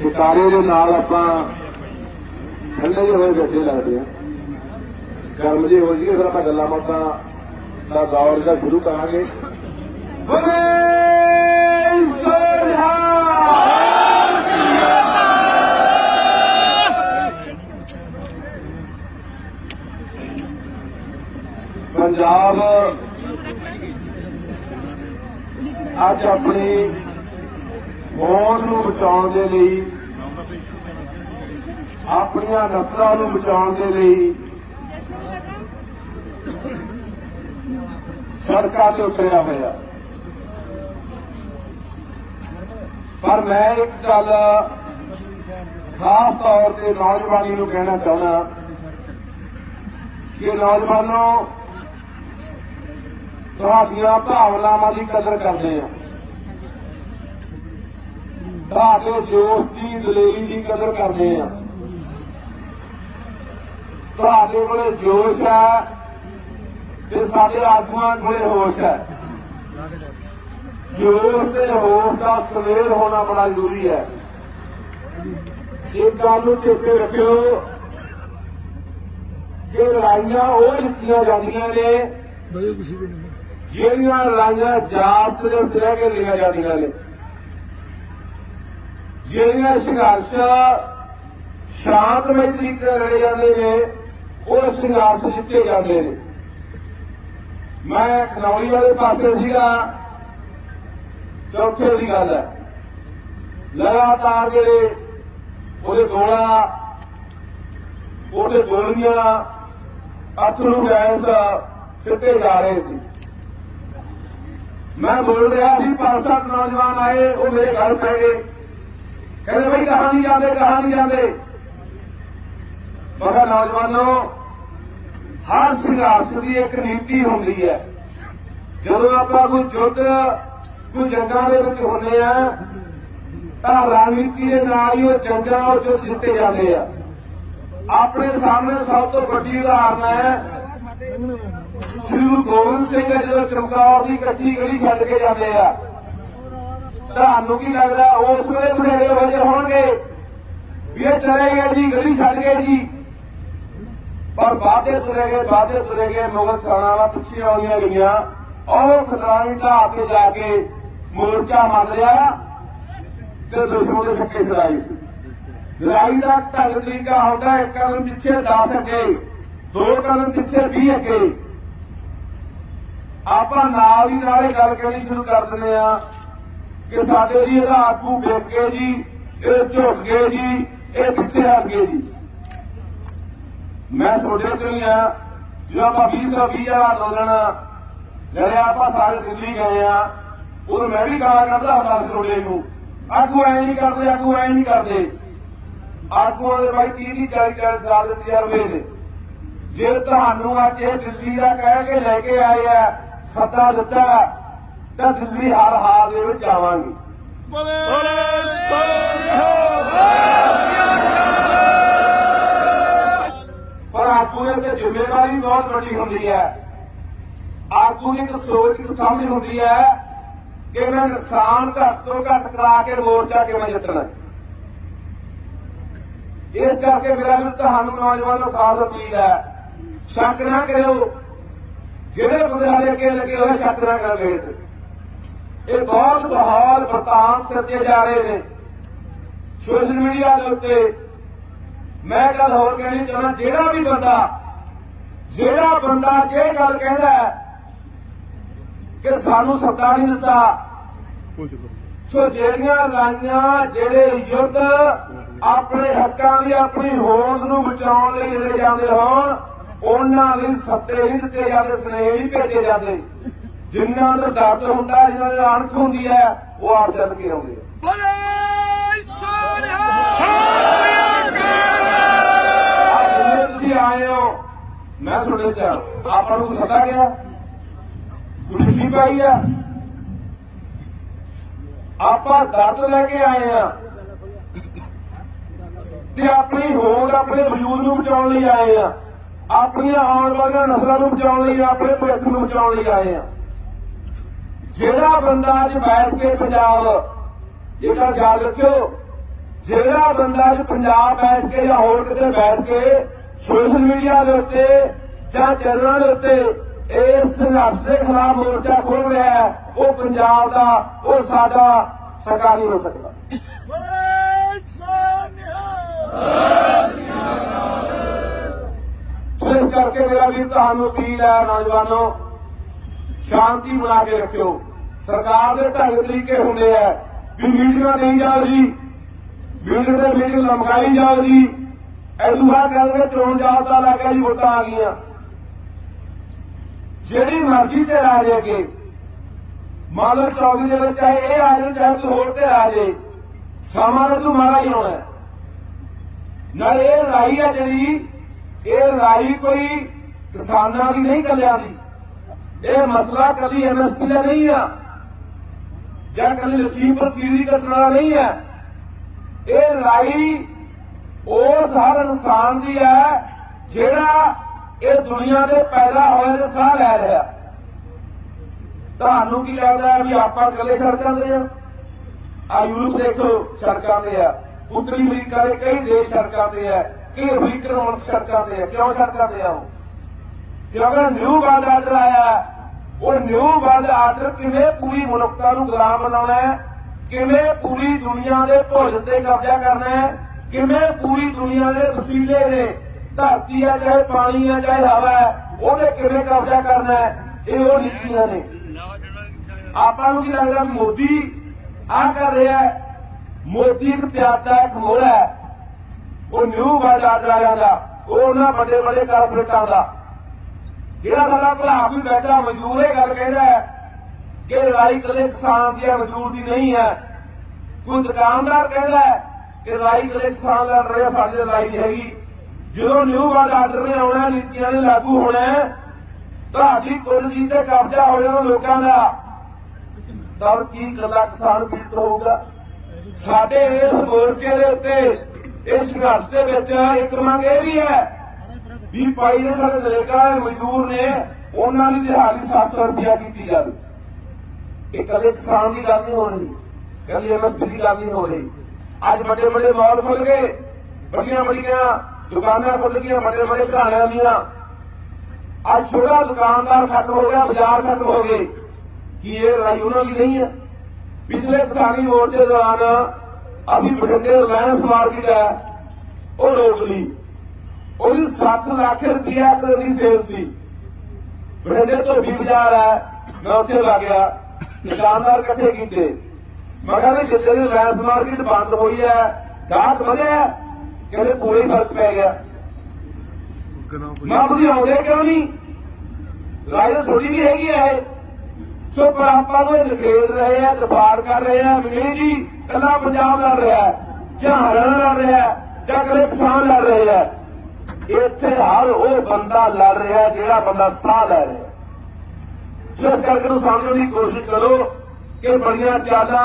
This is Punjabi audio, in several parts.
ਸਿਤਾਰੇ ਦੇ ਨਾਲ ਆਪਾਂ ਠੰਡੇ ਜਿਹੇ ਹੋਏ ਬੈਠੇ ਲੱਗਦੇ ਆ ਗਰਮ ਜਿਹੇ ਹੋ ਜੀਏ ਫਿਰ ਆਪਾਂ ਗੱਲਾਂ ਬਾਤਾਂ ਦਾ ਦੌਰ ਜਿਹੜਾ ਸ਼ੁਰੂ ਕਰਾਂਗੇ। ਬੋਲੇ ਸੋਨਿਹਾ ਪੰਜਾਬ ਅੱਜ ਆਪਣੀ ਹੋਂਦ ਨੂੰ ਬਚਾਉਣ ਦੇ ਲਈ, ਆਪਣੀਆਂ ਨਸਲਾਂ ਨੂੰ ਬਚਾਉਣ ਦੇ ਲਈ ਸੜਕਾਂ ਤੇ ਉਤਰਿਆ ਹੋਇਆ। ਪਰ ਮੈਂ ਇੱਕ ਗੱਲ ਖਾਸ ਤੌਰ ਤੇ ਨੌਜਵਾਨੀ ਨੂੰ ਕਹਿਣਾ ਚਾਹੁੰਦਾ ਕਿ ਨੌਜਵਾਨੋ, ਤੁਹਾਡੀਆਂ ਭਾਵਨਾਵਾਂ ਦੀ ਕਦਰ ਕਰਦੇ ਆ ਤੁਹਾਡੇ ਜੋਸ਼ ਦੀ ਦਲੇਰੀ ਦੀ ਕਦਰ ਕਰਦੇ ਆ। ਤੁਹਾਡੇ ਕੋਲੇ ਜੋਸ਼ ਹੈ ਤੇ ਸਾਡੇ ਆਗੂਆਂ ਕੋਲੇ ਹੋਸ਼ ਹੈ। ਜੋਸ਼ ਤੇ ਹੋਸ਼ ਦਾ ਸਵੇਰ ਹੋਣਾ ਬੜਾ ਜ਼ਰੂਰੀ ਹੈ। ਇਹ ਗੱਲ ਨੂੰ ਚੇਤੇ ਰੱਖਿਓ ਕਿ ਲੜਾਈਆਂ ਉਹ ਜਿੱਤੀਆਂ ਜਾਂਦੀਆਂ ਨੇ ਜਿਹੜੀਆਂ ਲੜਾਈਆਂ ਜਾਤ ਦੇ ਰਹਿ ਕੇ ਲੜੀਆਂ ਜਾਂਦੀਆਂ ਨੇ। ਜਿਹੜੀਆਂ ਸੰਘਰਸ਼ ਸ਼ਾਂਤਮਈ ਤਰੀਕੇ ਨਾਲ ਲੜੇ ਜਾਂਦੇ ਨੇ, ਉਹ ਸੰਘਰਸ਼ ਜਿੱਤੇ ਜਾਂਦੇ ਨੇ। ਮੈਂ ਖਨੌਰੀ ਵਾਲੇ ਪਾਸੇ ਸੀਗਾ, ਚੌਥੇ ਦੀ ਗੱਲ ਹੈ। ਲਗਾਤਾਰ ਜਿਹੜੇ ਉਹਦੇ ਗੋਲਾ, ਉਹਦੇ ਗੋਲੀਆਂ ਅਥਰੂ ਗੈਸ ਸਿੱਟੇ ਜਾ ਰਹੇ ਸੀ। ਮੈਂ ਬੋਲ ਰਿਹਾ ਸੀ, ਪੰਜ ਨੌਜਵਾਨ ਆਏ, ਉਹ ਮੇਰੇ ਘਰ ਪੈ ਗਏ। ਕਹਿੰਦੇ ਬਈ ਕਹਾਂ ਨਹੀਂ ਜਾਂਦੇ, ਕਹਾਂ ਨਹੀਂ ਜਾਂਦੇ। ਮੈਂ ਨੌਜਵਾਨੋ, ਹਰ ਸੰਘਰਸ਼ ਦੀ ਇੱਕ ਨੀਤੀ ਹੁੰਦੀ ਹੈ। ਜਦੋਂ ਆਪਾਂ ਕੋਈ ਜੁੱਧ ਕੋਈ ਜੰਗਾਂ ਦੇ ਵਿੱਚ ਹੁੰਦੇ ਆ, ਤਾਂ ਰਣਨੀਤੀ ਦੇ ਨਾਲ ਹੀ ਉਹ ਜੰਗਾਂ ਉਹ ਜੁੱਧ ਜਿੱਤੇ ਜਾਂਦੇ ਆ। ਆਪਣੇ ਸਾਹਮਣੇ ਸਭ ਤੋਂ ਵੱਡੀ ਉਦਾਹਰਨ ਹੈ, ਸ੍ਰੀ ਗੁਰੂ ਗੋਬਿੰਦ ਸਿੰਘ ਜੀ ਜਦੋਂ ਚਮਕੌਰ ਦੀ ਕੱਚੀ ਗਲੀ ਛੱਡ ਕੇ ਜਾਂਦੇ ਆ ਤੁਹਾਨੂੰ ਕੀ ਲੱਗਦਾ, ਉਸ ਵੇਲੇ ਬਥੇਰੇ ਵਜੇ ਹੋਣਗੇ? ਵੀ ਇਹ ਚਲੇ ਗਏ ਜੀ, ਗਲੀ ਛੱਡ ਗਏ ਜੀ। ਪਰ ਬਾਦੇ ਤੁਰੇ ਗਏ ਬਾਦੇ ਤੁਰੇ ਗਏ ਮੁਗਲ ਸੈਨਾਵਾਂ ਪਿੱਛੇ ਆਉਂਦੀਆਂ ਗਈਆਂ। ਉਹ ਖਦਾਨੀ ਢਾਹ ਕੇ ਜਾ ਕੇ ਮੋਰਚਾ ਮੰਨ ਲਿਆ ਤੇ ਦੁਸ਼ਮਣ ਦੇ ਸੱਕੇ ਛੜਾਈ ਲੜਾਈ ਦਾ ਢੰਗ ਤਰੀਕਾ ਹੁੰਦਾ, ਇੱਕ ਕਦਮ ਪਿੱਛੇ 10 ਅੱਗੇ, ਦੋ ਕਦਮ ਪਿੱਛੇ 20 ਅੱਗੇ। ਆਪਾਂ ਨਾਲ ਹੀ ਨਾਲ ਇਹ ਗੱਲ ਕਹਿਣੀ ਸ਼ੁਰੂ ਕਰ ਦਿੰਦੇ ਆ ਕਿ ਸਾਡੇ ਜੀ ਇਹਦਾ ਆਗੂ ਵੇਖ ਗਏ ਜੀ, ਇਹ ਝੁਕ ਗਏ ਜੀ, ਇਹ ਪਿੱਛੇ ਹਟ ਗਏ ਜੀ। ਮੈਂ ਤੁਹਾਡੇ ਚੋਂ ਹੀ ਆ, ਜੋ ਆਪਾਂ 2020 ਦਾ ਅੰਦੋਲਨ ਲੜਿਆ ਆਪਾਂ ਸਾਰੇ ਦਿੱਲੀ ਗਏ ਆ ਉਦੋਂ ਮੈਂ ਵੀ ਗਾਲਾਂ ਕੱਢਦਾ ਹੁੰਦਾ ਸੀ ਨੂੰ। ਆਗੂ ਐ ਨਹੀਂ ਕਰਦੇ, ਆਗੂ ਐ ਨਹੀਂ ਕਰਦੇ। ਆਗੂਆਂ ਦੇ ਬਾਈ 30 ਦੀ 40 40 ਸਾਲ ਦੇ ਤਜਰਬੇ ਨੇ ਜੇ ਤੁਹਾਨੂੰ ਅੱਜ ਇਹ ਦਿੱਲੀ ਦਾ ਕਹਿ ਕੇ ਲੈ ਕੇ ਆਏ ਆ, ਸੱਦਾ ਦਿੱਤਾ ਤਾਂ ਦਿੱਲੀ ਹਰ ਹਾਲ ਦੇ ਵਿੱਚ ਆਵਾਂਗੇ। ਪਰ ਆਗੂ ਦੇ ਤੇ ਜ਼ਿੰਮੇਵਾਰੀ ਬਹੁਤ ਵੱਡੀ ਹੁੰਦੀ ਹੈ। ਆਗੂ ਦੀ ਇੱਕ ਸੋਚ ਇੱਕ ਸਮਝ ਹੁੰਦੀ ਹੈ ਕਿ ਮੈਂ ਨੁਕਸਾਨ ਘੱਟ ਤੋਂ ਘੱਟ ਕਰਾ ਕੇ ਮੋਰਚਾ ਕਿਵੇਂ ਜਿੱਤਣਾ। ਇਸ ਕਰਕੇ ਮੇਰਾ ਵੀ ਤੁਹਾਨੂੰ ਨੌਜਵਾਨੋ ਖਾਸ ਅਪੀਲ ਹੈ ਸ਼ੱਕ ਨਾ ਕਰਿਓ। ਜਿਹੜੇ ਬੰਦੇ ਸਾਡੇ ਅੱਗੇ ਲੱਗੇ ਹੋਏ ਸ਼ੱਕ ਨਾ ਕਰ ਗਏ ਇਹ ਬਹੁਤ ਬਹਾਲ ਵਰਤਾਨ ਸੱਤੇ ਜਾ ਰਹੇ ਨੇ। ਸੋਸ਼ਲ ਮੀਡੀਆ ਦੇ ਉੱਤੇ ਮੈਂ ਗੱਲ ਹੋਰ ਕਹਿਣੀ ਚਾਹੁੰਦਾ, ਜਿਹੜਾ ਵੀ ਬੰਦਾ, ਜਿਹੜਾ ਬੰਦਾ ਜੇ ਗੱਲ ਕਹਿੰਦਾ ਕਿ ਸਾਨੂੰ ਸੱਦਾ ਨਹੀਂ ਦਿੱਤਾ, ਸੋ ਜਿਹੜੀਆਂ ਲਾਈਆਂ, ਜਿਹੜੇ ਯੁੱਧ ਆਪਣੇ ਹੱਕਾਂ ਦੀ, ਆਪਣੀ ਹੋਂਦ ਨੂੰ ਬਚਾਉਣ ਲਈ ਲੜੇ ਜਾਂਦੇ ਹੋਣ, ਉਹਨਾਂ ਲਈ ਸੱਤੇ ਨਹੀਂ ਦਿੱਤੇ ਜਾਂਦੇ, ਸਨੇਹ ਨਹੀਂ ਭੇਜੇ ਜਾਂਦੇ। ਜਿਨ੍ਹਾਂ ਦਾ ਦਰਦ ਹੁੰਦਾ ਜਿਨ੍ਹਾਂ ਦੀ ਅਣਖ ਹੁੰਦੀ ਹੈ ਉਹ ਆਪ ਚੱਲ ਕੇ ਆਉਂਦੇ ਆ। ਜਿੰਨੇ ਤੁਸੀਂ ਆਏ ਹੋ ਮੈਂ ਤੁਹਾਡੇ ਚ ਆਪਾਂ ਨੂੰ ਸੱਦਾ ਗਿਆ ਪਾਈ ਆ। ਆਪਾਂ ਦਰਦ ਲੈ ਕੇ ਆਏ ਆ। ਤੇ ਆਪਣੀ ਹੋਂਦ ਆਪਣੇ ਵਜੂਦ ਨੂੰ ਬਚਾਉਣ ਲਈ ਆਏ ਆ। ਆਪਣੀਆਂ ਆਉਣ ਵਾਲੀਆਂ ਨਸਲਾਂ ਨੂੰ ਬਚਾਉਣ ਲਈ ਆਪਣੇ ਭਵਿੱਖ ਨੂੰ ਬਚਾਉਣ ਲਈ ਆਏ ਆ। ਜਿਹੜਾ ਬੰਦਾ ਅੱਜ ਬੈਠ ਕੇ ਪੰਜਾਬ ਇਹ ਗੱਲ ਯਾਦ ਰੱਖਿਓ ਜਿਹੜਾ ਬੰਦਾ ਅੱਜ ਪੰਜਾਬ ਬੈਠ ਕੇ ਜਾਂ ਹੋਰ ਕਿਤੇ ਬੈਠ ਕੇ ਸੋਸ਼ਲ ਮੀਡੀਆ ਦੇ ਉੱਤੇ ਜਾਂ ਚੈਨਲਾਂ ਦੇ ਉੱਤੇ ਇਸ ਸੰਘਰਸ਼ ਦੇ ਖਿਲਾਫ ਮੋਰਚਾ ਖੋਲ ਰਿਹਾ ਹੈ ਉਹ ਪੰਜਾਬ ਦਾ ਉਹ ਸਾਡਾ ਸਰਕਾਰ ਨਹੀਂ ਹੋ ਸਕਦਾ। ਇਸ ਕਰਕੇ ਮੇਰਾ ਵੀ ਤੁਹਾਨੂੰ ਅਪੀਲ ਹੈ ਨੌਜਵਾਨੋ ਸ਼ਾਂਤੀ ਬਣਾ ਕੇ ਰੱਖਿਓ। ਸਰਕਾਰ ਦੇ ਢੰਗ ਤਰੀਕੇ ਹੁੰਦੇ ਆ। ਵੀ ਮੀਟਿੰਗਾਂ ਨਹੀਂ ਜਾਓ ਜੀ। ਮੀਟਿੰਗ ਤੇ ਮੀਟਿੰਗ ਲਮਕਾਈ ਜਾਓ ਜੀ। ਐਡੂ ਬਾਅਦ ਚੋਣ ਜਾਬਤਾ ਲੱਗ ਗਿਆ ਜੀ, ਵੋਟਾਂ ਆ ਗਈਆਂ। ਜਿਹੜੀ ਮਰਜ਼ੀ ਤੇ ਆ ਜੇ ਕੇ ਮੰਨ ਲਓ ਚੌਕੀ ਦੇ ਵਿੱਚ ਚਾਹੇ ਇਹ ਆ ਜਾਣ, ਚਾਹੇ ਕੋਈ ਹੋਰ ਤੇ ਆ ਜੇ। ਸਮਾਂ ਤਾਂ ਤੂੰ ਮਾੜਾ ਹੀ ਹੋਣਾ ਹੈ। ਨਾਲੇ ਇਹ ਰਾਈ ਹੈ ਜਿਹੜੀ, ਇਹ ਰਾਈ ਕੋਈ ਕਿਸਾਨਾਂ ਦੀ ਨਹੀਂ ਕੱਲਿਆਂ ਦੀ। ਇਹ ਮਸਲਾ ਕੱਲੀ ਐਮਐਸਪੀ ਦਾ ਨਹੀਂ ਆ। ਜਾਂ ਕੱਲੀ ਲਖੀਮਪੁਰ ਖੀਰ ਦੀ ਘਟਨਾ ਨਹੀਂ ਹੈ। ਇਹ ਲੜਾਈ ਉਸ ਹਰ ਇਨਸਾਨ ਦੀ ਹੈ ਜਿਹੜਾ ਇਹ ਦੁਨੀਆ ਦੇ ਪੈਦਾ ਹੋਏ ਦੇ ਸਾਹ ਲੈ ਰਿਹਾ। ਤੁਹਾਨੂੰ ਕੀ ਲੱਗਦਾ ਵੀ ਆਪਾਂ ਇਕੱਲੇ ਸੜਕਾਂ ਤੇ ਆ ਆ ਯੂਰਪ ਦੇਖੋ, ਸੜਕਾਂ ਤੇ ਆ ਉੱਤਰੀ ਅਮਰੀਕਾ ਦੇ ਕਈ ਦੇਸ਼ ਸੜਕਾਂ ਤੇ ਆ ਕਈ ਅਮਰੀਕਨ ਮੁਲਕ ਸੜਕਾਂ ਤੇ ਆ ਕਿਉਂ ਸੜਕਾਂ ਤੇ ਆ ਉਹ? ਕਿਉਂਕਿ ਨਿਊ ਵਰਲਡ ਆਰਡਰ ਆਇਆ। ਉਹ ਨਿਊ ਵਰਲਡ ਆਰਡਰ ਕਿਵੇਂ ਪੂਰੀ ਮਨੁੱਖਤਾ ਨੂੰ ਗੁਲਾਮ ਬਣਾਉਣਾ ਹੈ? ਕਿਵੇਂ ਪੂਰੀ ਦੁਨੀਆ ਦੇ ਭੋਜਨ ਤੇ ਕਬਜ਼ਾ ਕਰਨਾ ਹੈ? ਕਿਵੇਂ ਪੂਰੀ ਦੁਨੀਆ ਦੇ ਵਸੀਲੇ ਨੇ? ਧਰਤੀ ਹੈ ਚਾਹੇ ਪਾਣੀ ਹੈ, ਚਾਹੇ ਹਵਾ ਹੈ, ਉਹਦੇ ਕਿਵੇਂ ਕਬਜ਼ਾ ਕਰਨਾ ਹੈ? ਇਹ ਉਹ ਨੀਤੀਆਂ ਨੇ। ਆਪਾਂ ਨੂੰ ਕੀ ਲੱਗਦਾ ਮੋਦੀ ਆ ਕਰ ਰਿਹਾ ਹੈ? ਮੋਦੀ ਇੱਕ ਪਿਆਦਾ ਇੱਕ ਮੋੜਾ ਹੈ। ਉਹ ਨਿਊ ਵਰਲਡ ਆਰਡਰ ਵਾਲਿਆਂ ਦਾ, ਉਹ ਉਹਨਾਂ ਵੱਡੇ ਵੱਡੇ ਕਾਰਪੋਰੇਟਾਂ ਦਾ। ਜਿਹੜਾ ਸਾਡਾ ਭਰਾ ਵੀ ਬੈਠਾ ਮਜ਼ਦੂਰ ਇਹ ਗੱਲ ਕਹਿੰਦਾ ਕਿ ਲੜਾਈ ਕਦੇ ਕਿਸਾਨ ਦੀ ਮਜ਼ਦੂਰ ਦੀ ਨਹੀਂ ਹੈ। ਕੋਈ ਦੁਕਾਨਦਾਰ ਕਹਿੰਦਾ ਕਿ ਲੜਾਈ ਕਦੇ ਕਿਸਾਨ ਲੜ ਰਿਹਾ ਸਾਡੀ ਲੜਾਈ ਨਹੀਂ ਹੈਗੀ। ਜਦੋਂ ਨਿਊ ਵਰਡ ਆਰਡਰ ਨੇ ਆਉਣਾ, ਨੀਤੀਆਂ ਨੇ ਲਾਗੂ ਹੋਣਾ, ਤੁਹਾਡੀ ਕੁੱਲ ਤੇ ਕਬਜ਼ਾ ਹੋ ਜਾਣਾ ਲੋਕਾਂ ਦਾ। ਤਾਂ ਕੀ ਕੱਲਾ ਕਿਸਾਨ ਪੀੜਤ ਹੋਊਗਾ? ਸਾਡੇ ਇਸ ਮੋਰਚੇ ਦੇ ਉੱਤੇ, ਇਸ ਸੰਘਰਸ਼ ਦੇ ਵਿੱਚ ਇੱਕ ਮੰਗ ਇਹ ਵੀ ਹੈ ਵੀ ਪਾਈ ਨੇ ਸਾਡੇ ਨਰੇਗਾ ਦੇ ਮਜ਼ਦੂਰ ਨੇ, ਉਹਨਾਂ ਦੀ ਦਿਹਾੜੀ 700 ਰੁਪਇਆ ਕੀਤੀ ਜਾਵੇ। ਇਹ ਕਦੇ ਕਿਸਾਨ ਦੀ ਗੱਲ ਨਹੀਂ ਹੋ ਰਹੀ। ਕਦੇ ਐਮਐਸਪੀ ਦੀ ਗੱਲ ਨਹੀਂ ਹੋ ਰਹੀ। ਅੱਜ ਵੱਡੇ ਵੱਡੇ ਮਾਲ ਖੁੱਲ ਗਏ, ਵੱਡੀਆਂ ਵੱਡੀਆਂ ਦੁਕਾਨਾਂ ਖੁੱਲ ਗਈਆਂ, ਵੱਡੇ ਵੱਡੇ ਘਰਾਣਿਆਂ ਦੀਆਂ। ਅੱਜ ਛੋਟਾ ਦੁਕਾਨਦਾਰ ਖਤਮ ਹੋ ਗਿਆ, ਬਾਜ਼ਾਰ ਖਤਮ ਹੋ ਗਏ। ਕੀ ਇਹ ਲੜਾਈ ਉਹਨਾਂ ਦੀ ਨਹੀਂ ਹੈ? ਪਿਛਲੇ ਕਿਸਾਨੀ ਮੋਰਚੇ ਦੌਰਾਨ ਅਸੀਂ ਬਠਿੰਡੇ ਰਿਲਾਇੰਸ ਮਾਰਕੀਟ ਹੈ, ਉਹ ਰੋਕ ਲਈ। ਉਹਦੀ 7 ਲੱਖ ਰੁਪਇਆ ਦੀ ਸੇਲ ਸੀ। ਬਠਿੰਡੇ ਤੋਂ ਵੀ ਬਾਜ਼ਾਰ ਹੈ, ਮੈਂ ਉੱਥੇ ਲੱਗ ਗਿਆ। ਦੁਕਾਨਦਾਰ ਇਕੱਠੇ ਕੀਤੇ। ਮੈਂ ਕਹਿੰਦਾ ਜਿੱਦੇ ਦੀ ਰਿਲਾਇੰਸ ਮਾਰਕੀਟ ਬੰਦ ਹੋਈ ਹੈ, ਗਾਹਕ ਵਧਿਆ ਕਹਿੰਦੇ ਪੂਰੇ ਫ਼ਰਕ ਪੈ ਗਿਆ। ਮੈਂ ਤੁਸੀਂ ਆਉਂਦੇ ਕਿਉਂ ਨਹੀਂ? ਰਾਜ ਥੋੜੀ ਵੀ ਹੈਗੀ ਹੈ ਇਹ। ਸੋ ਪਰ ਆਪਾਂ ਨੂੰ ਇਹ ਰਹੇ ਆ ਦਬਾੜ ਕਰ ਰਹੇ ਆ ਵੀ ਜੀ ਕੱਲਾ ਪੰਜਾਬ ਲੜ ਰਿਹਾ ਜਾਂ ਹਰਿਆਣਾ ਲੜ ਰਿਹਾ ਜਾਂ ਕਦੇ ਕਿਸਾਨ ਲੜ ਰਹੇ ਆ ਇੱਥੇ ਹਰ ਉਹ ਬੰਦਾ ਲੜ ਰਿਹਾ ਜਿਹੜਾ ਬੰਦਾ ਸਾਹ ਲੈ ਰਿਹਾ। ਜਿਸ ਕਰਕੇ ਨੂੰ ਸਮਝਣ ਦੀ ਕੋਸ਼ਿਸ਼ ਕਰੋ ਕਿ ਬੜੀਆਂ ਚਾਲਾਂ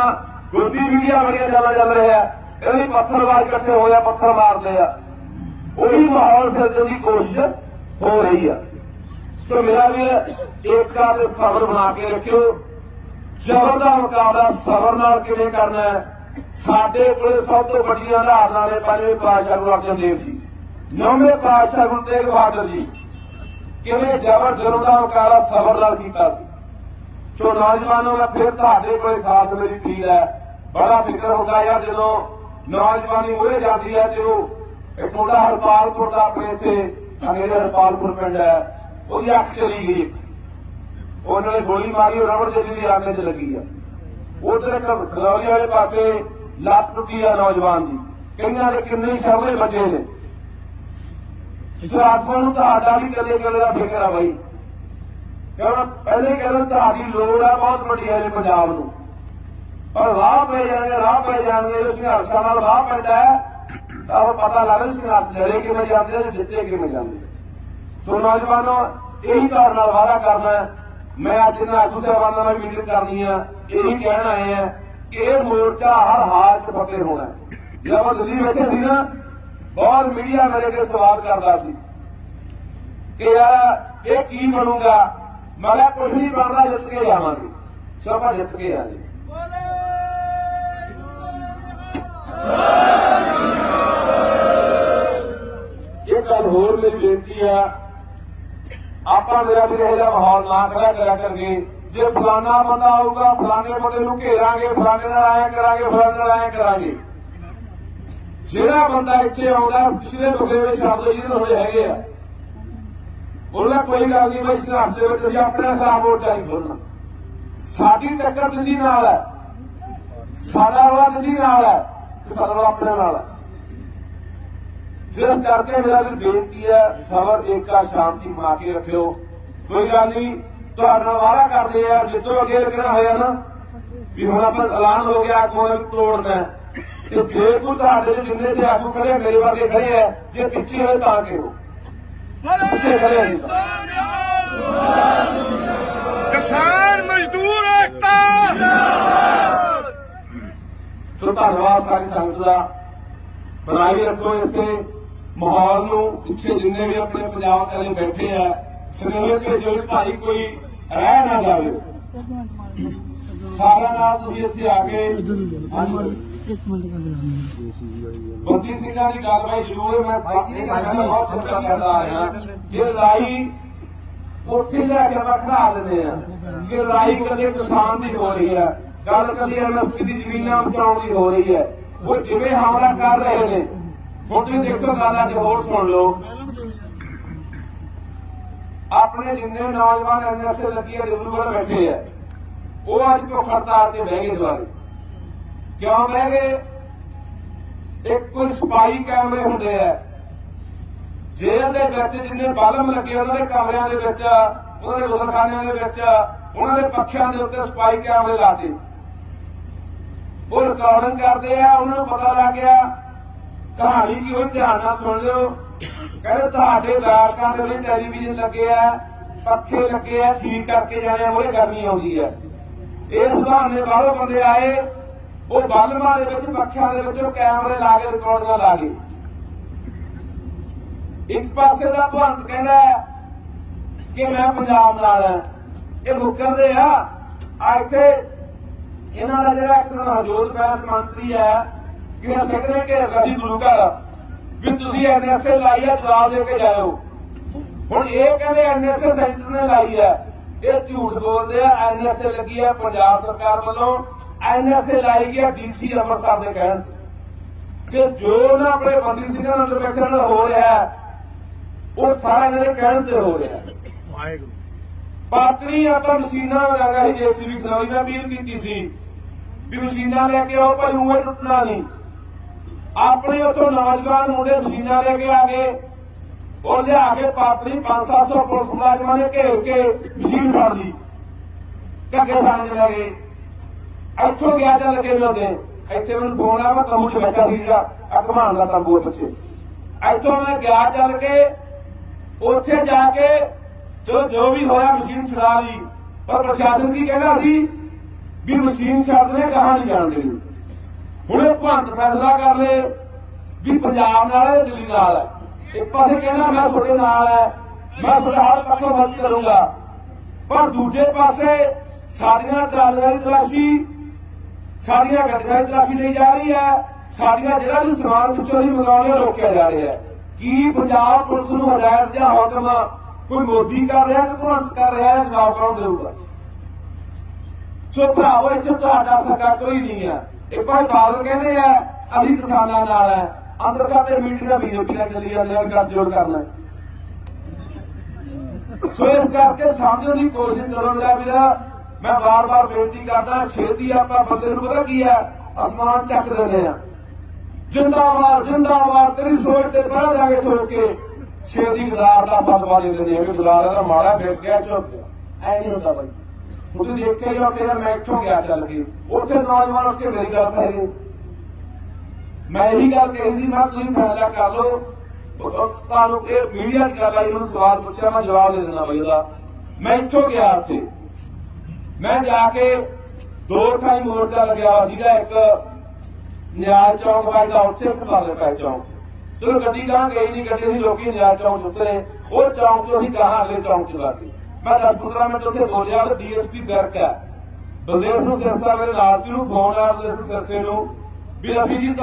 ਗੋਦੀ ਮੀਡੀਆ ਬੜੀਆਂ ਚਾਲਾਂ ਚੱਲ ਰਿਹਾ। ਇਹਦੀ ਪੱਥਰਵਾਜ ਇਕੱਠੇ ਹੋਇਆ ਪੱਥਰ ਮਾਰਦੇ ਆ। ਉਹੀ ਮਾਹੌਲ ਸਿਰਜਣ ਦੀ ਕੋਸ਼ਿਸ਼ ਹੋ ਰਹੀ ਆ। ਸੋ ਮੇਰਾ ਵੀ ਏਕਤਾ ਦੇ ਸਬਰ ਬਣਾ ਕੇ ਰੱਖਿਓ। ਜ਼ਬਰ ਦਾ ਮੁਕਾਬਲਾ ਸਬਰ ਨਾਲ ਕਿਵੇਂ ਕਰਨਾ ਹੈ? ਸਾਡੇ ਕੋਲੇ ਸਭ ਤੋਂ ਵੱਡੀਆਂ ਉਦਾਹਰਨਾਂ ਨੇ ਪੰਜਵੇਂ ਪਾਤਸ਼ਾਹ ਗੁਰੂ ਅਰਜਨ ਦੇਵ ਜੀ। ਨੌਵੇਂ ਪਾਤਸ਼ਾਹ ਗੁਰੂ ਤੇਗ ਬਹਾਦਰ ਜੀ, ਕਿਵੇਂ ਜ਼ਬਰ ਜ਼ੁਲਮ ਦਾ ਮੁਕਾਬਲਾ ਸਬਰ ਨਾਲ ਕੀਤਾ ਸੀ। ਸੋ ਨੌਜਵਾਨੋ, ਮੈਂ ਫਿਰ ਤੁਹਾਡੇ ਕੋਲੇ ਖਾਸ ਮੇਰੀ ਅਪੀਲ ਹੈ, ਬੜਾ ਫਿਕਰ ਹੁੰਦਾ ਯਾਰ ਜਦੋਂ ਨੌਜਵਾਨੀ ਉਰੇ ਜਾਂਦੀ ਹੈ ਤੇ ਉਹ ਇੱਕ ਮੁੰਡਾ ਹਰਪਾਲਪੁਰ ਦਾ ਆਪਣੇ ਇੱਥੇ ਅੰਗਰੇਜ਼ ਹਰਪਾਲਪੁਰ ਪਿੰਡ ਹੈ, ਉਹਦੀ ਅੱਖ ਚਲੀ ਗਈ। ਉਹਨਾਂ ਨੇ ਗੋਲੀ ਮਾਰੀ, ਉਹ ਰਬੜ ਜਿਹੀ ਦੀ ਆਨੇ 'ਚ ਲੱਗੀ ਆ। ਉਧਰ ਖਲੌਰੀ ਵਾਲੇ ਪਾਸੇ ਲੱਤ ਟੁੱਟੀ ਆ ਨੌਜਵਾਨ ਦੀ। ਕਈਆਂ ਦੇ ਕਿੰਨੇ ਸ਼ਰਮੇ ਬਚੇ ਨੇ। ਇਸ ਆਤਮਾ ਨੂੰ ਤੁਹਾਡਾ ਵੀ ਕੱਲੇ ਕੱਲੇ ਦਾ ਫਿਕਰ ਆ ਬਾਈ। ਕਿਉਂ ਪਹਿਲੇ ਕਹਿੰਦੇ, ਤੁਹਾਡੀ ਲੋੜ ਆ ਬਹੁਤ ਵੱਡੀ ਹੈ ਪੰਜਾਬ ਨੂੰ। ਪਰ ਰਾਹ ਪੈ ਜਾਣਗੇ, ਰਾਹ ਪੈ ਜਾਣਗੇ ਇਸ ਸੰਘਰਸ਼ਾਂ ਨਾਲ ਰਾਹ ਪੈਂਦਾ ਹੈ, ਤਾਂ ਉਹ ਪਤਾ ਲੱਗਦਾ ਸੰਘਰਸ਼ ਲੜੇ ਕਿਵੇਂ ਜਾਂਦੇ ਤੇ ਜਿੱਤੇ ਕਿਵੇਂ ਜਾਂਦੇ ਸੋ ਨੌਜਵਾਨੋ, ਇਹੀ ਕਾਰਨ ਨਾਲ ਵਾਅਦਾ ਕਰਨਾ ਮੈਂ ਅੱਜ ਇਹਨਾਂ ਆਗੂ ਸਾਹਿਬਾਨਾਂ ਨਾਲ ਮੀਟਿੰਗ ਕਰਨੀ ਆ। ਇਹੀ ਕਹਿਣ ਆਏ ਆ ਕਿ ਇਹ ਮੋਰਚਾ ਹਰ ਹਾਲ 'ਚ ਫਤਿਹ ਹੋਣਾ ਹੈ। ਜਦੋਂ ਦਿੱਲੀ ਬੈਠੇ ਸੀ ਨਾ ਬਹੁਤ ਮੀਡੀਆ ਮੇਰੇ ਤੇ ਸਵਾਲ ਕਰਦਾ ਸੀ ਕਿ ਯਾਰ ਇਹ ਕੀ ਬਣੂਗਾ? ਮੈਂ ਕਿਹਾ ਕੁਝ ਨਹੀਂ ਬਣਦਾ, ਜਿੱਤ ਕੇ ਜਾਵਾਂਗੇ। ਸੋ ਆਪਾਂ ਜਿੱਤ ਕੇ ਆ ਆਏ ਇਹ ਗੱਲ ਹੋਰ ਮੇਰੀ ਬੇਨਤੀ ਆ, ਆਪਾਂ ਮੇਰਾ ਵੀ ਇਹਦਾ ਮਾਹੌਲ ਨਾ ਖੜਾ ਕਰਿਆ ਕਰਕੇ ਜੇ ਫਲਾਣਾ ਬੰਦਾ ਆਊਗਾ, ਫਲਾਣੇ ਬੰਦੇ ਨੂੰ ਘੇਰਾਂਗੇ, ਫਲਾਣੇ ਨਾਲ ਆਇਆ ਕਰਾਂਗੇ, ਫਲਾਣੇ ਨਾਲ ਆਇਆ ਕਰਾਂਗੇ। ਜਿਹੜਾ ਬੰਦਾ ਇੱਥੇ ਆਉਂਦਾ, ਪਿਛਲੇ ਬਗਲੇ ਸ਼ਬਦ ਜਿਹਦੇ ਹੋਏ ਹੈਗੇ ਆ। ਉਹਨਾਂ ਕੋਈ ਗੱਲ ਨਹੀਂ ਬਈ ਸੰਘਰਸ਼ ਦੇ ਵਿੱਚ ਅਸੀਂ ਆਪਣੇ ਖਿਲਾਫ ਵੋਟ ਚਾਹੀ ਬੋਲਣਾ। ਸਾਡੀ ਟੱਕਰ ਦਿੱਲੀ ਨਾਲ ਹੈ। ਸਾਡਾ ਵਾਲਾ ਦਿੱਲੀ ਨਾਲ ਹੈ ਸਾਡਾ ਆਪਣੇ ਨਾਲ ਹੈ। ਜਿਸ ਕਰਕੇ ਮੇਰਾ ਵੀ ਬੇਨਤੀ ਹੈ, ਸਬਰ ਏਕਾ ਸ਼ਾਂਤੀ ਬਣਾ ਕੇ ਰੱਖਿਓ। ਕੋਈ ਗੱਲ ਨਹੀਂ, ਤੁਹਾਡੇ ਨਾਲ ਵਾਅਦਾ ਕਰਦੇ ਆ, ਜਿੱਦੋਂ ਅੱਗੇ ਲੱਗਣਾ ਹੋਇਆ ਨਾ, ਵੀ ਹੁਣ ਆਪਾਂ ਐਲਾਨ ਹੋ ਗਿਆ ਆਗੂਆਂ ਨੂੰ ਤੋੜਨਾ ਤੇ ਜੇ ਕੋਈ ਤੁਹਾਡੇ ਦੇ ਜਿੰਨੇ ਤੇ ਆਗੂ ਖੜੇ ਮੇਰੇ ਵਰਗੇ ਖੜੇ ਆ ਜੇ ਪਿੱਛੇ ਹੋਏ ਤਾਂ ਕਿਹੋ ਪਿੱਛੇ ਖੜੇ ਆ ਜੀ। ਕਿਸਾਨ ਮਜ਼ਦੂਰ ਏਕਤਾ। ਸੋ ਧੰਨਵਾਦ ਸਾਰੀ ਸੰਗਤ ਦਾ। ਬਣਾਈ ਰੱਖੋ ਇਸੇ ਮਾਹੌਲ ਨੂੰ ਪਿੱਛੇ ਜਿੰਨੇ ਵੀ ਆਪਣੇ ਪੰਜਾਬ ਵਾਲੇ ਬੈਠੇ ਆ ਸਨੇਹ ਕੇ ਜੋ ਭਾਈ ਕੋਈ ਰਹਿ ਨਾ ਜਾਵੇ। ਸਾਰਿਆਂ ਨਾਲ ਤੁਸੀਂ ਇੱਥੇ ਆ ਕੇ ਬੰਦੀ ਸਿੰਘਾਂ ਦੀ ਗੱਲ ਭਾਈ ਜ਼ਰੂਰ ਮੈਂ ਬਹੁਤ ਕਰਦਾ ਆਇਆ। ਕਿ ਲੜਾਈ ਉੱਥੇ ਲੈ ਕੇ ਆਪਾਂ ਖੜਾ ਦਿੰਦੇ ਆ ਕਿ ਕਦੇ ਕਿਸਾਨ ਦੀ ਹੋ ਰਹੀ ਹੈ ਗੱਲ ਕਦੇ ਐਮਐਸਪੀ ਦੀ ਜ਼ਮੀਨਾਂ ਬਚਾਉਣ ਦੀ ਹੋ ਰਹੀ ਹੈ ਉਹ ਜਿਵੇਂ ਹਮਲਾ ਕਰ ਰਹੇ ਨੇ ਹੁਣ ਤੁਸੀਂ ਦੇਖੋ ਗੱਲ ਅੱਜ ਹੋਰ ਸੁਣ ਲਓ। ਆਪਣੇ ਜਿੰਨੇ ਨੌਜਵਾਨ ਐਨਐਸਏ ਲੱਗੀ ਹੈ ਡਿਬਰੂਗੜ੍ਹ ਬੈਠੇ ਆ ਉਹ ਅੱਜ ਭੁੱਖ ਹੜਤਾਲ ਤੇ ਬਹਿ ਗਏ ਦੁਆਰੇ ਕਿਉਂ ਬਹਿ ਗਏ? ਇੱਕ ਕੋਈ ਸਪਾਈ ਕੈਮਰੇ ਹੁੰਦੇ ਆ। ਜੇਲ੍ਹ ਦੇ ਵਿੱਚ ਜਿੰਨੇ ਬਾਲਮ ਲੱਗੇ ਉਹਨਾਂ ਦੇ ਕਮਰਿਆਂ ਦੇ ਵਿੱਚ, ਉਹਨਾਂ ਦੇ ਗੁਲਖਾਨਿਆਂ ਦੇ ਵਿੱਚ, ਉਹਨਾਂ ਦੇ ਪੱਖਿਆਂ ਦੇ ਉੱਤੇ ਸਪਾਈ ਕੈਮਰੇ ਲਾਤੇ ਉਹ ਰਿਕਾਰਡਿੰਗ ਕਰਦੇ ਆ, ਉਹਨਾਂ ਨੂੰ ਪਤਾ ਲੱਗ ਗਿਆ। ਕਹਾਣੀ ਕੀ ਹੋਈ? ਧਿਆਨ ਨਾਲ ਸੁਣ ਲਿਓ। ਕਹਿੰਦੇ ਤੁਹਾਡੇ ਬੈਰਕਾਂ ਦੇ ਲਈ ਟੈਲੀਵਿਜ਼ਨ ਲੱਗੇ ਆ, ਪੱਖੇ ਲੱਗੇ ਆ, ਠੀਕ ਕਰਕੇ ਜਾਣੇ ਆ ਗਰਮੀ ਆਉਂਦੀ ਆ। ਇਸ ਬਹਾਨੇ ਬਾਹਰੋਂ ਬੰਦੇ ਆਏ। ਉਹ ਬਾਲਮਾਂ ਦੇ ਵਿੱਚ, ਪੱਖਿਆਂ ਦੇ ਵਿੱਚ ਉਹ ਕੈਮਰੇ ਲਾ ਕੇ ਰਿਕਾਰਡਿੰਗਾਂ ਲਾ ਕੇ। ਇੱਕ ਪਾਸੇ ਦਾ ਭਗਵੰਤ ਕਹਿੰਦਾ ਕਿ ਮੈਂ ਪੰਜਾਬ ਨਾਲ ਇਹ ਮੁੱਕਰਦੇ ਆ। ਆ ਇੱਥੇ ਇਹਨਾਂ ਦਾ ਜਿਹੜਾ ਇੱਕ ਹਜੂਰ ਪੈਸ ਮੰਤਰੀ ਹੈ, ਕਿ ਇਹ ਸਿੱਖਦੇ ਕਿ ਰਜੀ ਗੁਰੂ ਘਰ, ਵੀ ਤੁਸੀਂ ਐਨਐਸਏ ਲਾਈ ਹੈ, ਜਵਾਬ ਦੇ ਕੇ ਜਾਇਓ। ਹੁਣ ਇਹ ਕਹਿੰਦੇ ਐਨਐਸਏ ਸੈਂਟਰ ਨੇ ਲਾਈ ਹੈ। ਇਹ ਝੂਠ ਬੋਲਦੇ ਆ। ਐਨਐਸਏ ਲੱਗੀ ਹੈ ਪੰਜਾਬ ਸਰਕਾਰ ਵੱਲੋਂ। ਐਨਐਸਏ ਲਾਈ ਗਿਆ ਡੀਸੀ ਅੰਮ੍ਰਿਤਸਰ ਦੇ ਕਹਿਣ ਕਿ ਜੋ ਨਾ ਆਪਣੇ ਬੰਦੀ ਸਿੰਘਾਂ ਨਾਲ ਨਾਲ ਹੋ ਰਿਹਾ ਉਹ ਸਾਰਾ ਇਹਨਾਂ ਦੇ ਕਹਿਣ ਤੇ ਹੋ ਰਿਹਾ। ਵਾਹਿਗੁਰੂ। ਪਾਤਰੀ ਆਪਾਂ ਮਸ਼ੀਨਾਂ ਲਗਾ ਹੀ ਜੇਸੀਬੀ ਖਲਾਈ ਮੈਂ ਅਪੀਲ ਕੀਤੀ ਸੀ। ਵੀ ਮਸ਼ੀਨਾਂ ਲੈ ਕੇ ਆਓ ਭਾਈ ਉਵੇਂ ਟੁੱਟਣਾ ਨਹੀਂ। ਆਪਣੇ ਉੱਥੋਂ ਨੌਜਵਾਨ ਮੁੰਡੇ ਮਸ਼ੀਨਾਂ ਲੈ ਕੇ ਆ ਗਏ। ਉਹ ਲਿਆ ਕੇ ਪਾਤਰੀ 5-700 ਪੁਲਿਸ ਮੁਲਾਜ਼ਮਾਂ ਨੇ ਘੇਰ ਕੇ ਮਸ਼ੀਨ ਫੜ ਲਈ। ਕੱਗੇ ਥਾਣੇ ਲੈ ਗਏ। ਇੱਥੋਂ ਗਿਆ ਚੱਲ ਕੇ ਮਿਲਦੇ ਇੱਥੇ ਮੈਨੂੰ ਫੋਨ ਆ ਤੰਬੂ 'ਚ ਬੈਠਾ ਸੀ ਜਿਹੜਾ ਅਕਮਾਨ ਦਾ ਤੰਬੂ ਪਿੱਛੇ। ਇੱਥੋਂ ਮੈਂ ਗਿਆ ਚੱਲ ਕੇ, ਉੱਥੇ ਜਾ ਕੇ ਜੋ ਜੋ ਵੀ ਹੋਇਆ ਮਸ਼ੀਨ ਛੁਡਾ ਲਈ। ਪਰ ਪ੍ਰਸ਼ਾਸਨ ਕੀ ਕਹਿੰਦਾ ਸੀ? ਵੀ ਮਸ਼ੀਨ ਛੱਡ ਨੇ ਕਹਾਂ ਨਹੀਂ ਜਾਣ ਦੇਣੀ। ਹੁਣ ਇਹ ਭੰਤ ਫੈਸਲਾ ਕਰ ਲੇ ਵੀ ਪੰਜਾਬ ਨਾਲ ਹੈ, ਦਿੱਲੀ ਨਾਲ ਹੈ। ਇੱਕ ਪਾਸੇ ਕਹਿੰਦਾ ਮੈਂ ਤੁਹਾਡੇ ਨਾਲ ਹੈ, ਮੈਂ ਤੁਹਾਡਾ ਹਰ ਪੱਖੋਂ ਮਦਦ ਕਰੂੰਗਾ। ਪਰ ਦੂਜੇ ਪਾਸੇ ਸਾਡੀਆਂ ਟਰਾਲੀਆਂ ਦੀ ਤਲਾਸ਼ੀ ਸਾਡੀਆਂ ਗੱਡੀਆਂ ਦੀ ਤਲਾਸ਼ੀ ਲਈ ਜਾ ਰਹੀ ਹੈ, ਸਾਡੀਆਂ ਜਿਹੜਾ ਵੀ ਸਮਾਨ ਵਿੱਚੋਂ ਅਸੀਂ ਮੰਗਾਉਣੇ ਰੋਕਿਆ ਜਾ ਰਿਹਾ ਹੈ। ਕੀ ਪੰਜਾਬ ਪੁਲਿਸ ਨੂੰ ਹਦਾਇਤ ਜਾਂ ਹੁਕਮ ਕੋਈ ਮੋਦੀ ਕਰ ਰਿਹਾ ਕਿ ਭਗਵੰਤ ਕਰ ਰਿਹਾ ਹੈ ਜਵਾਬ ਕੌਣ ਦੇਊਗਾ? ਸੋ ਭਰਾਵੋ, ਇੱਥੇ ਤੁਹਾਡਾ ਸਰਕਾਰ ਕੋਈ ਨਹੀਂ ਹੈ ਇੱਕ ਭਾਈ ਬਾਦਲ ਕਹਿੰਦੇ ਆ, ਅਸੀਂ ਕਿਸਾਨਾਂ ਨਾਲ ਹੈ ਅੰਦਰ ਖਾਤੇ ਮੀਟਿੰਗ ਬੀਜੇਪੀ ਨਾਲ ਚੱਲੀ ਜਾਂਦੇ ਆ ਗੱਠ ਜੋੜ ਕਰਨਾ ਸੋ ਇਸ ਕਰਕੇ ਸਮਝਣ ਦੀ ਕੋਸ਼ਿਸ਼ ਕਰੋ ਮੇਰਾ ਵੀਰਾ ਮੈਂ ਬਾਰ-ਬਾਰ ਬੇਨਤੀ ਕਰਦਾ, ਛੇਤੀ ਆਪਾਂ ਬੰਦੇ ਨੂੰ ਪਤਾ ਕੀ ਹੈ? ਅਸਮਾਨ ਚੱਕ ਦਿੰਦੇ ਆ ਜਿੰਦਾਬਾਦ ਜਿੰਦਾਬਾਦ, ਤੇਰੀ ਸੋਚ ਤੇ ਪਰਾਂ ਜਾ ਕੇ ਸੋਚ ਕੇ ਛੇਤੀ ਗਦਾਰ ਦਾ ਫਤਵਾ ਦੇ ਦਿੰਦੇ ਆ ਵੀ ਗਦਾਰ ਦਾ ਮਾੜਾ ਵਿਕ ਗਿਆ ਚੁੱਪ। ਗਿਆ ਐ ਨਹੀਂ ਹੁੰਦਾ ਬਾਈ। ਤੁਸੀਂ ਦੇਖਿਆ ਜੋ ਤੇਰਾ ਮੈਂ ਇੱਥੋਂ ਗਿਆ ਚੱਲ ਕੇ। ਉੱਥੇ ਨੌਜਵਾਨ ਉੱਠ ਕੇ ਮੇਰੀ ਗੱਲ ਪੈ ਗਏ ਮੈਂ ਇਹੀ ਗੱਲ ਕਹੀ ਸੀ, ਮੈਂ ਕਿਹਾ ਤੁਸੀਂ ਫੈਸਲਾ ਕਰ ਲਓ। ਤੁਹਾਨੂੰ ਇਹ ਮੀਡੀਆ ਦੀ ਗੱਲ ਆਈ, ਮੈਨੂੰ ਸਵਾਲ ਪੁੱਛਿਆ, ਮੈਂ ਜਵਾਬ ਦੇ ਦਿੰਦਾ ਬਈ ਉਹਦਾ। ਮੈਂ ਇੱਥੋਂ ਗਿਆ ਉੱਥੇ। ਮੈਂ ਜਾ ਕੇ ਦੋ ਥਾਈ ਮੋਰਚਾ ਲੱਗਿਆ ਸੀਗਾ, ਇੱਕ ਨਿਆਲ ਚੌਂਕ ਵੱਜਦਾ ਉੱਥੇ ਇੱਕ ਪੈ ਚੌਂਕ ਚਲੋ ਗੱਡੀ ਗਾਂ ਗਈ ਨਹੀਂ ਗੱਡੀ ਸੀ ਲੋਕੀ ਨਿਆਲ ਚੌਂਕ 'ਚ ਉਤਰੇ। ਉਹ ਚੌਂਕ ਤੋਂ ਅਸੀਂ ਗਾਹਾਂ ਅਗਲੇ ਚੌਂਕ 'ਚ ਲੱਗ ਮੈਂ 10-15 ਮਿੰਟ ਉੱਥੇ ਬੋਲਿਆ ਉਹ ਡੀਐਸਪੀ ਦਰਕ ਹੈ। ਬਲਦੇਵ ਸਿੰਘ ਸਿਰਸਾ ਮੇਰੇ ਨਾਲ ਸੀ ਨੂੰ, ਫੋਨ ਆਇਆ ਬਲਦੇਵ ਸਿੰਘ ਸਿਰਸੇ ਨੂੰ, ਵੀ ਅਸੀਂ ਜੀ